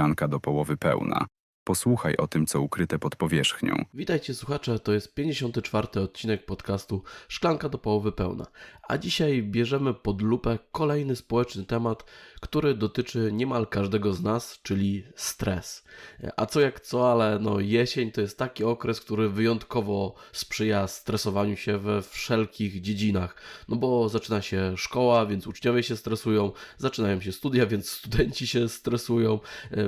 szklanka do połowy pełna. Posłuchaj o tym, co ukryte pod powierzchnią. Witajcie słuchacze, to jest 54. odcinek podcastu Szklanka do połowy pełna. A dzisiaj bierzemy pod lupę kolejny społeczny temat, który dotyczy niemal każdego z nas, czyli stres. A co jak co, ale no jesień to jest taki okres, który wyjątkowo sprzyja stresowaniu się we wszelkich dziedzinach. No bo zaczyna się szkoła, więc uczniowie się stresują, zaczynają się studia, więc studenci się stresują.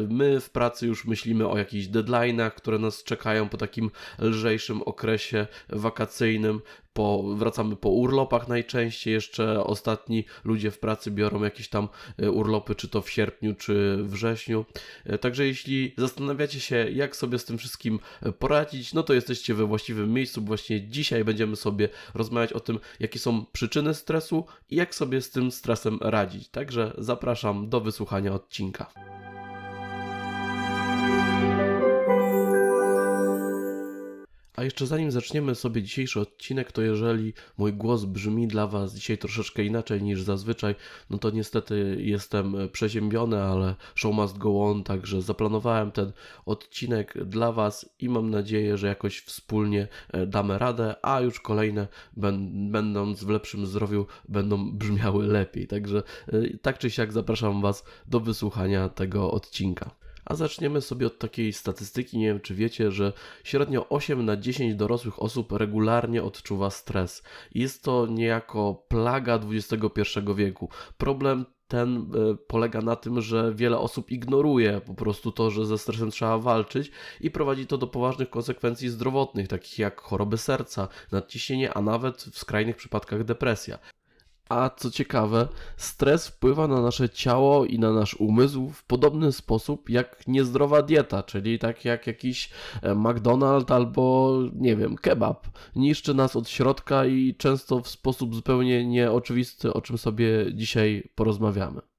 My w pracy już myślimy o jakichś deadline'ach, które nas czekają po takim lżejszym okresie wakacyjnym. Po, wracamy po urlopach najczęściej, jeszcze ostatni ludzie w pracy biorą jakieś tam e, urlopy, czy to w sierpniu, czy wrześniu. E, także jeśli zastanawiacie się, jak sobie z tym wszystkim e, poradzić, no to jesteście we właściwym miejscu. Właśnie dzisiaj będziemy sobie rozmawiać o tym, jakie są przyczyny stresu i jak sobie z tym stresem radzić. Także zapraszam do wysłuchania odcinka. A jeszcze zanim zaczniemy sobie dzisiejszy odcinek, to jeżeli mój głos brzmi dla Was dzisiaj troszeczkę inaczej niż zazwyczaj, no to niestety jestem przeziębiony, ale show must go on, także zaplanowałem ten odcinek dla Was i mam nadzieję, że jakoś wspólnie e, damy radę, a już kolejne, będąc w lepszym zdrowiu, będą brzmiały lepiej. Także e, tak czy siak zapraszam Was do wysłuchania tego odcinka. A zaczniemy sobie od takiej statystyki. Nie wiem, czy wiecie, że średnio 8 na 10 dorosłych osób regularnie odczuwa stres. Jest to niejako plaga XXI wieku. Problem ten e, polega na tym, że wiele osób ignoruje po prostu to, że ze stresem trzeba walczyć i prowadzi to do poważnych konsekwencji zdrowotnych, takich jak choroby serca, nadciśnienie, a nawet w skrajnych przypadkach depresja. A co ciekawe, stres wpływa na nasze ciało i na nasz umysł w podobny sposób jak niezdrowa dieta, czyli tak jak jakiś e, McDonald's albo, nie wiem, kebab. Niszczy nas od środka i często w sposób zupełnie nieoczywisty, o czym sobie dzisiaj porozmawiamy.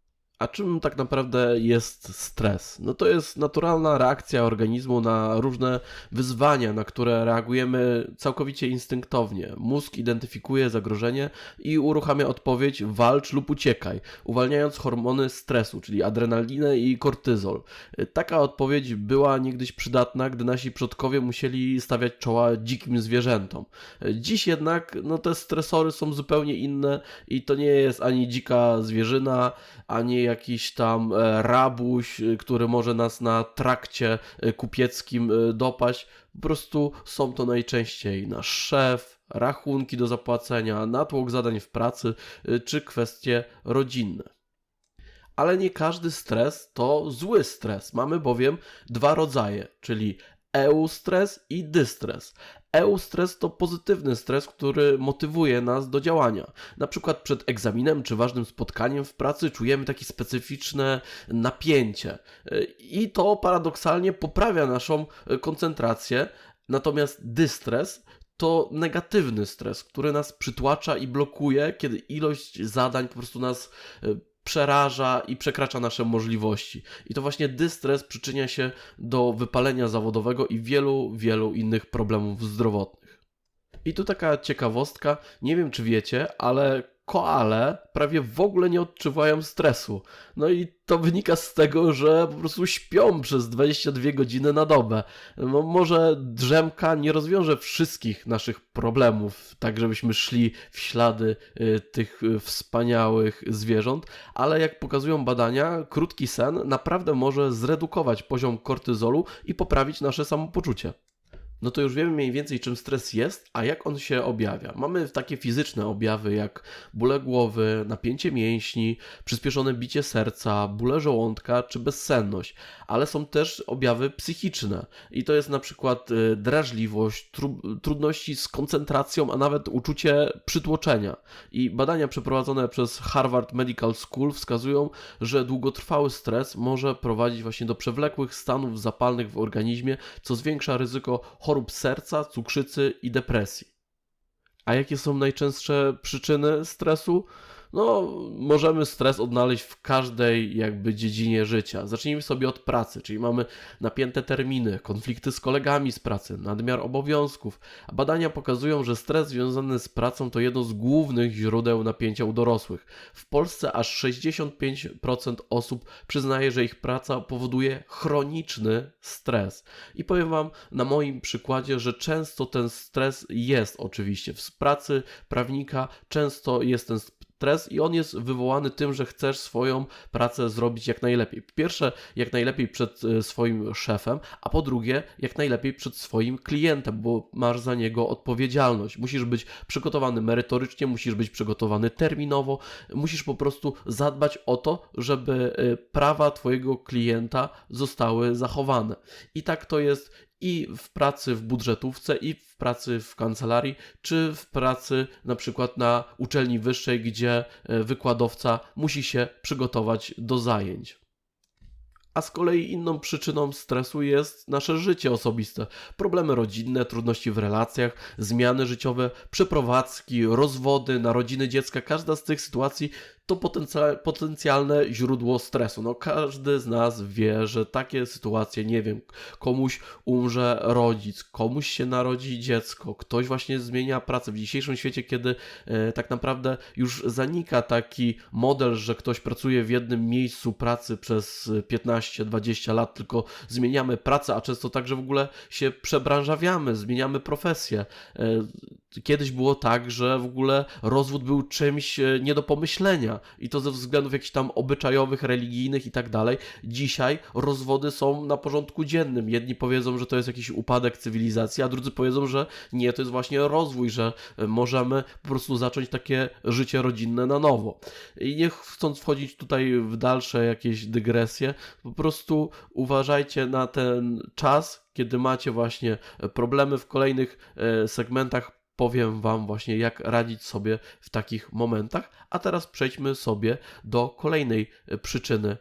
A czym tak naprawdę jest stres? No to jest naturalna reakcja organizmu na różne wyzwania, na które reagujemy całkowicie instynktownie. Mózg identyfikuje zagrożenie i uruchamia odpowiedź walcz lub uciekaj, uwalniając hormony stresu, czyli adrenalinę i kortyzol. Taka odpowiedź była niegdyś przydatna, gdy nasi przodkowie musieli stawiać czoła dzikim zwierzętom. Dziś jednak no, te stresory są zupełnie inne i to nie jest ani dzika zwierzyna, ani jakiś tam e, rabuś, e, który może nas na trakcie e, kupieckim dopaść. Po prostu są to najczęściej nasz szef, rachunki do zapłacenia, natłok zadań w pracy czy kwestie rodzinne. Ale nie każdy stres to zły stres. Mamy bowiem dwa rodzaje, czyli eustres i dystres. Eustres to pozytywny stres, który motywuje nas do działania. Na przykład przed egzaminem czy ważnym spotkaniem w pracy czujemy takie specyficzne napięcie. I to paradoksalnie poprawia naszą koncentrację. Natomiast dystres to negatywny stres, który nas przytłacza i blokuje, kiedy ilość zadań po prostu nas przeraża i przekracza nasze możliwości. I to właśnie dystres przyczynia się do wypalenia zawodowego i wielu, wielu innych problemów zdrowotnych. I tu taka ciekawostka, nie wiem czy wiecie, ale koale prawie w ogóle nie odczuwają stresu. No i to wynika z tego, że po prostu śpią przez 22 godziny na dobę. No może drzemka nie rozwiąże wszystkich naszych problemów, tak żebyśmy szli w ślady y, tych y, wspaniałych zwierząt, ale jak pokazują badania, krótki sen naprawdę może zredukować poziom kortyzolu i poprawić nasze samopoczucie no to już wiemy mniej więcej, czym stres jest, a jak on się objawia. Mamy takie fizyczne objawy, jak bóle głowy, napięcie mięśni, przyspieszone bicie serca, bóle żołądka czy bezsenność, ale są też objawy psychiczne i to jest na przykład y, drażliwość, tru trudności z koncentracją, a nawet uczucie przytłoczenia. I badania przeprowadzone przez Harvard Medical School wskazują, że długotrwały stres może prowadzić właśnie do przewlekłych stanów zapalnych w organizmie, co zwiększa ryzyko chorób serca, cukrzycy i depresji. A jakie są najczęstsze przyczyny stresu? No, możemy stres odnaleźć w każdej jakby dziedzinie życia. Zacznijmy sobie od pracy, czyli mamy napięte terminy, konflikty z kolegami z pracy, nadmiar obowiązków. Badania pokazują, że stres związany z pracą to jedno z głównych źródeł napięcia u dorosłych. W Polsce aż 65% osób przyznaje, że ich praca powoduje chroniczny stres. I powiem Wam na moim przykładzie, że często ten stres jest oczywiście w pracy prawnika, często jest ten stres i on jest wywołany tym, że chcesz swoją pracę zrobić jak najlepiej. Pierwsze, jak najlepiej przed e, swoim szefem, a po drugie, jak najlepiej przed swoim klientem, bo masz za niego odpowiedzialność. Musisz być przygotowany merytorycznie, musisz być przygotowany terminowo, musisz po prostu zadbać o to, żeby e, prawa Twojego klienta zostały zachowane. I tak to jest i w pracy w budżetówce, i w pracy w kancelarii, czy w pracy na przykład na uczelni wyższej, gdzie e, wykładowca musi się przygotować do zajęć. A z kolei inną przyczyną stresu jest nasze życie osobiste. Problemy rodzinne, trudności w relacjach, zmiany życiowe, przeprowadzki, rozwody, narodziny dziecka. Każda z tych sytuacji to potencjalne źródło stresu. No, każdy z nas wie, że takie sytuacje, nie wiem, komuś umrze rodzic, komuś się narodzi dziecko, ktoś właśnie zmienia pracę. W dzisiejszym świecie, kiedy e, tak naprawdę już zanika taki model, że ktoś pracuje w jednym miejscu pracy przez 15-20 lat, tylko zmieniamy pracę, a często także w ogóle się przebranżawiamy, zmieniamy profesję. E, kiedyś było tak, że w ogóle rozwód był czymś e, nie do pomyślenia i to ze względów jakichś tam obyczajowych, religijnych i tak dalej. Dzisiaj rozwody są na porządku dziennym. Jedni powiedzą, że to jest jakiś upadek cywilizacji, a drudzy powiedzą, że nie, to jest właśnie rozwój, że możemy po prostu zacząć takie życie rodzinne na nowo. I nie chcąc wchodzić tutaj w dalsze jakieś dygresje, po prostu uważajcie na ten czas, kiedy macie właśnie problemy w kolejnych e, segmentach powiem Wam właśnie, jak radzić sobie w takich momentach. A teraz przejdźmy sobie do kolejnej e, przyczyny e,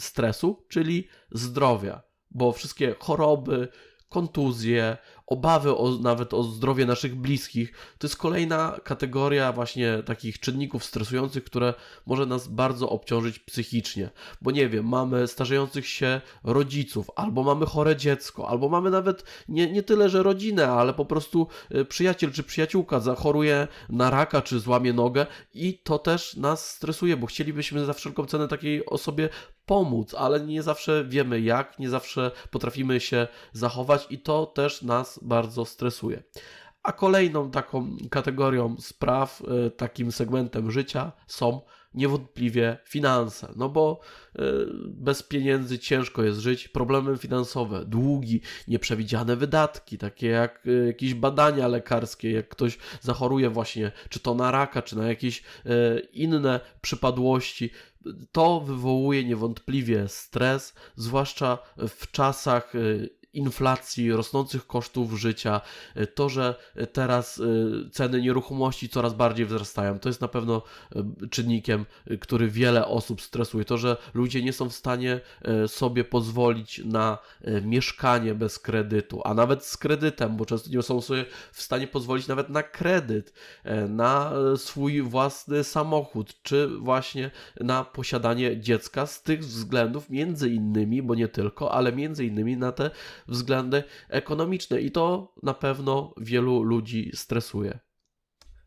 stresu, czyli zdrowia, bo wszystkie choroby, kontuzje, obawy o, nawet o zdrowie naszych bliskich. To jest kolejna kategoria właśnie takich czynników stresujących, które może nas bardzo obciążyć psychicznie. Bo nie wiem, mamy starzejących się rodziców, albo mamy chore dziecko, albo mamy nawet nie, nie tyle, że rodzinę, ale po prostu y, przyjaciel czy przyjaciółka zachoruje na raka czy złamie nogę i to też nas stresuje, bo chcielibyśmy za wszelką cenę takiej osobie pomóc, ale nie zawsze wiemy jak, nie zawsze potrafimy się zachować i to też nas bardzo stresuje. A kolejną taką kategorią spraw, e, takim segmentem życia są niewątpliwie finanse, no bo e, bez pieniędzy ciężko jest żyć. Problemy finansowe, długi, nieprzewidziane wydatki, takie jak e, jakieś badania lekarskie, jak ktoś zachoruje właśnie, czy to na raka, czy na jakieś inne przypadłości, to wywołuje niewątpliwie stres, zwłaszcza w czasach inflacji, rosnących kosztów życia, e, to, że teraz e, ceny nieruchomości coraz bardziej wzrastają, to jest na pewno e, czynnikiem, który wiele osób stresuje. To, że ludzie nie są w stanie sobie pozwolić na mieszkanie bez kredytu, a nawet z kredytem, bo często nie są sobie w stanie pozwolić nawet na kredyt, na swój własny samochód, czy właśnie na posiadanie dziecka z tych względów, między innymi, bo nie tylko, ale między innymi na te względy ekonomiczne i to na pewno wielu ludzi stresuje.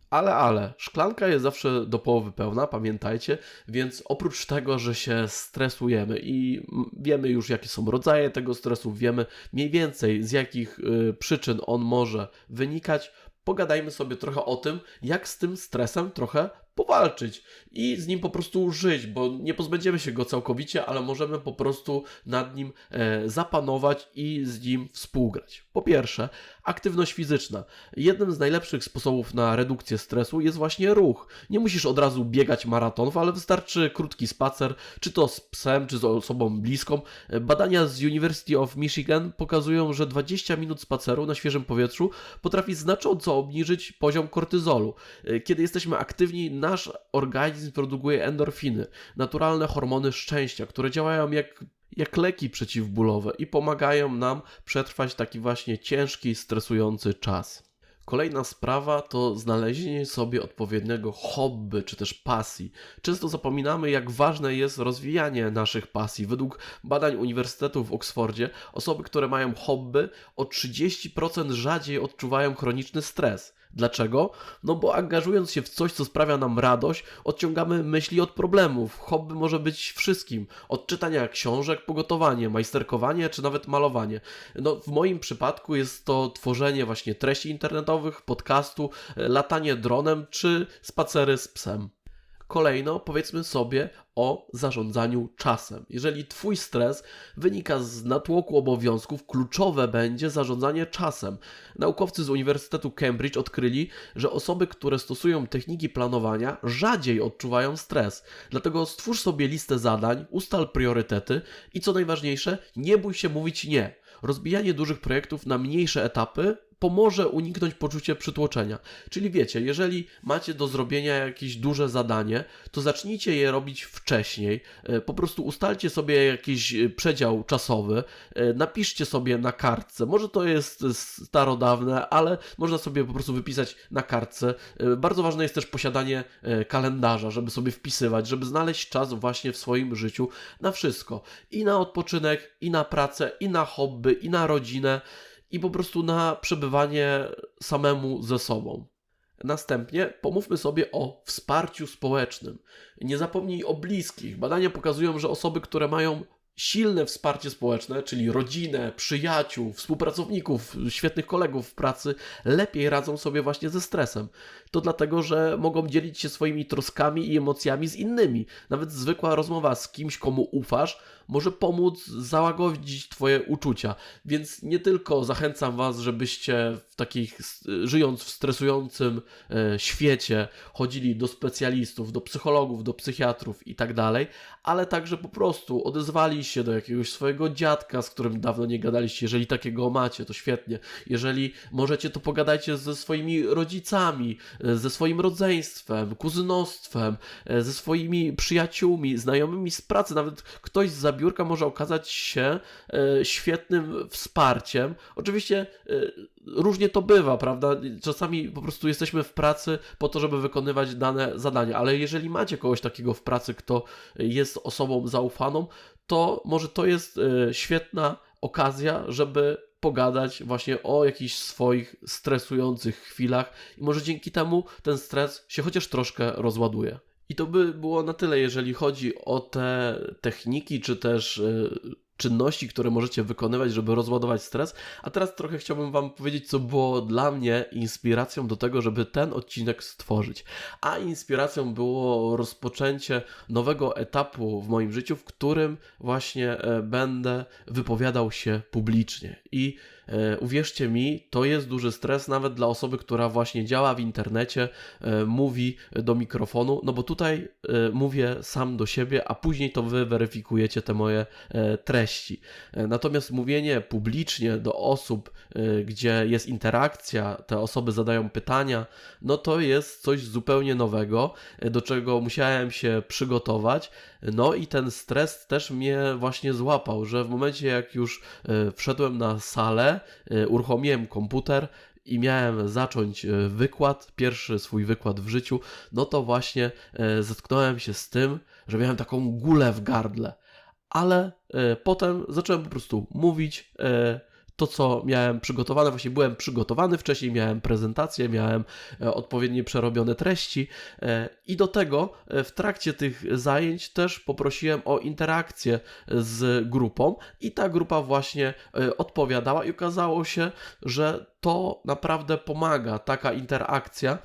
Ale, ale, szklanka jest zawsze do połowy pełna, pamiętajcie, więc oprócz tego, że się stresujemy i wiemy już, jakie są rodzaje tego stresu, wiemy mniej więcej z jakich y, przyczyn on może wynikać, pogadajmy sobie trochę o tym, jak z tym stresem trochę powalczyć i z nim po prostu żyć, bo nie pozbędziemy się go całkowicie, ale możemy po prostu nad nim e, zapanować i z nim współgrać. Po pierwsze, aktywność fizyczna. Jednym z najlepszych sposobów na redukcję stresu jest właśnie ruch. Nie musisz od razu biegać maratonów, ale wystarczy krótki spacer, czy to z psem, czy z osobą bliską. Badania z University of Michigan pokazują, że 20 minut spaceru na świeżym powietrzu potrafi znacząco obniżyć poziom kortyzolu. E, kiedy jesteśmy aktywni, nasz organizm produkuje endorfiny, naturalne hormony szczęścia, które działają jak jak leki przeciwbólowe i pomagają nam przetrwać taki właśnie ciężki, stresujący czas. Kolejna sprawa to znalezienie sobie odpowiedniego hobby czy też pasji. Często zapominamy, jak ważne jest rozwijanie naszych pasji. Według badań Uniwersytetu w Oksfordzie, osoby, które mają hobby, o 30% rzadziej odczuwają chroniczny stres. Dlaczego? No bo angażując się w coś, co sprawia nam radość, odciągamy myśli od problemów. Hobby może być wszystkim. Od czytania książek, pogotowanie, majsterkowanie czy nawet malowanie. No w moim przypadku jest to tworzenie właśnie treści internetowych, podcastu, e, latanie dronem czy spacery z psem. Kolejno powiedzmy sobie o zarządzaniu czasem. Jeżeli Twój stres wynika z natłoku obowiązków, kluczowe będzie zarządzanie czasem. Naukowcy z Uniwersytetu Cambridge odkryli, że osoby, które stosują techniki planowania, rzadziej odczuwają stres. Dlatego stwórz sobie listę zadań, ustal priorytety i co najważniejsze, nie bój się mówić nie. Rozbijanie dużych projektów na mniejsze etapy pomoże uniknąć poczucia przytłoczenia. Czyli wiecie, jeżeli macie do zrobienia jakieś duże zadanie, to zacznijcie je robić wcześniej. E, po prostu ustalcie sobie jakiś e, przedział czasowy, e, napiszcie sobie na kartce. Może to jest starodawne, ale można sobie po prostu wypisać na kartce. Bardzo ważne jest też posiadanie kalendarza, żeby sobie wpisywać, żeby znaleźć czas właśnie w swoim życiu na wszystko. I na odpoczynek, i na pracę, i na hobby, i na rodzinę i po prostu na przebywanie samemu ze sobą. Następnie pomówmy sobie o wsparciu społecznym. Nie zapomnij o bliskich. Badania pokazują, że osoby, które mają silne wsparcie społeczne, czyli rodzinę, przyjaciół, współpracowników, świetnych kolegów w pracy, lepiej radzą sobie właśnie ze stresem. To dlatego, że mogą dzielić się swoimi troskami i emocjami z innymi. Nawet zwykła rozmowa z kimś, komu ufasz, może pomóc załagodzić Twoje uczucia. Więc nie tylko zachęcam Was, żebyście w takich, żyjąc w stresującym e, świecie, chodzili do specjalistów, do psychologów, do psychiatrów i tak dalej, ale także po prostu odezwali się do jakiegoś swojego dziadka, z którym dawno nie gadaliście. Jeżeli takiego macie, to świetnie. Jeżeli możecie, to pogadajcie ze swoimi rodzicami, e, ze swoim rodzeństwem, kuzynostwem, e, ze swoimi przyjaciółmi, znajomymi z pracy. Nawet ktoś z biurka może okazać się e, świetnym wsparciem. Oczywiście różnie to bywa, prawda? Czasami po prostu jesteśmy w pracy po to, żeby wykonywać dane zadania, ale jeżeli macie kogoś takiego w pracy, kto jest osobą zaufaną, to może to jest e, świetna okazja, żeby pogadać właśnie o jakichś swoich stresujących chwilach i może dzięki temu ten stres się chociaż troszkę rozładuje. I to by było na tyle, jeżeli chodzi o te techniki, czy też y, czynności, które możecie wykonywać, żeby rozładować stres. A teraz trochę chciałbym Wam powiedzieć, co było dla mnie inspiracją do tego, żeby ten odcinek stworzyć. A inspiracją było rozpoczęcie nowego etapu w moim życiu, w którym właśnie e, będę wypowiadał się publicznie. I uwierzcie mi, to jest duży stres nawet dla osoby, która właśnie działa w internecie, e, mówi do mikrofonu, no bo tutaj e, mówię sam do siebie, a później to wy weryfikujecie te moje treści. Natomiast mówienie publicznie do osób, gdzie jest interakcja, te osoby zadają pytania, no to jest coś zupełnie nowego, do czego musiałem się przygotować. No i ten stres też mnie właśnie złapał, że w momencie jak już wszedłem na salę, E, uruchomiłem komputer i miałem zacząć e, wykład, pierwszy swój wykład w życiu, no to właśnie e, zetknąłem się z tym, że miałem taką gulę w gardle. Ale potem zacząłem po prostu mówić, to, co miałem przygotowane, właśnie byłem przygotowany wcześniej, miałem prezentację, miałem e, odpowiednie przerobione treści e, i do tego e, w trakcie tych zajęć też poprosiłem o interakcję z grupą i ta grupa właśnie odpowiadała i okazało się, że to naprawdę pomaga, taka interakcja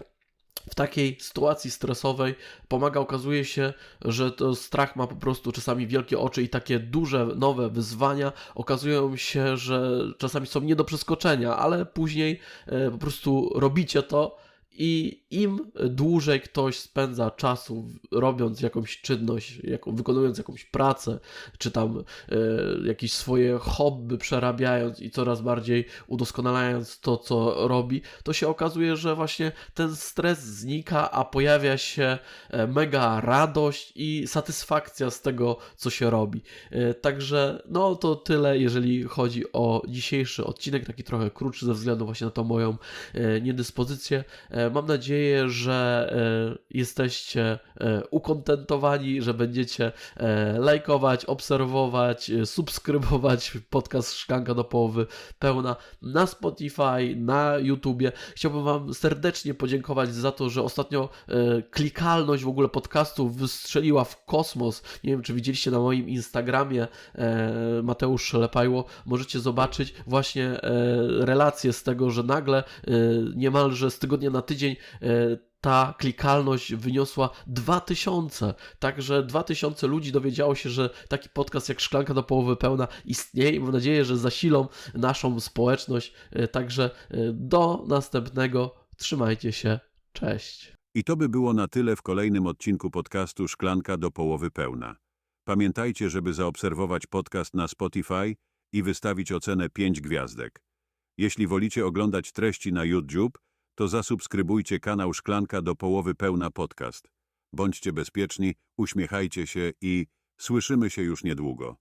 w takiej sytuacji stresowej pomaga, okazuje się, że to strach ma po prostu czasami wielkie oczy i takie duże, nowe wyzwania. Okazują się, że czasami są nie do przeskoczenia, ale później e, po prostu robicie to I im dłużej ktoś spędza czasu robiąc jakąś czynność, wykonując jakąś pracę, czy tam e, jakieś swoje hobby przerabiając i coraz bardziej udoskonalając to, co robi, to się okazuje, że właśnie ten stres znika, a pojawia się e, mega radość i satysfakcja z tego, co się robi. E, Także no to tyle, jeżeli chodzi o dzisiejszy odcinek, taki trochę krótszy ze względu właśnie na tą moją e, niedyspozycję. E, Mam nadzieję, że e, jesteście e, ukontentowani, że będziecie lajkować, obserwować, subskrybować podcast Szklanka do połowy pełna na Spotify, na YouTubie. Chciałbym Wam serdecznie podziękować za to, że ostatnio klikalność w ogóle podcastu wystrzeliła w kosmos. Nie wiem, czy widzieliście na moim Instagramie Mateusz Szelepajło. Możecie zobaczyć właśnie relacje z tego, że nagle niemalże z tygodnia na tydzień e, ta klikalność wyniosła 2000. Także 2000 ludzi dowiedziało się, że taki podcast jak Szklanka do połowy pełna istnieje mam nadzieję, że zasilą naszą społeczność. E, Także e, do następnego. Trzymajcie się. Cześć. I to by było na tyle w kolejnym odcinku podcastu Szklanka do połowy pełna. Pamiętajcie, żeby zaobserwować podcast na Spotify i wystawić ocenę 5 gwiazdek. Jeśli wolicie oglądać treści na YouTube, to zasubskrybujcie kanał Szklanka do połowy pełna podcast. Bądźcie bezpieczni, uśmiechajcie się i słyszymy się już niedługo.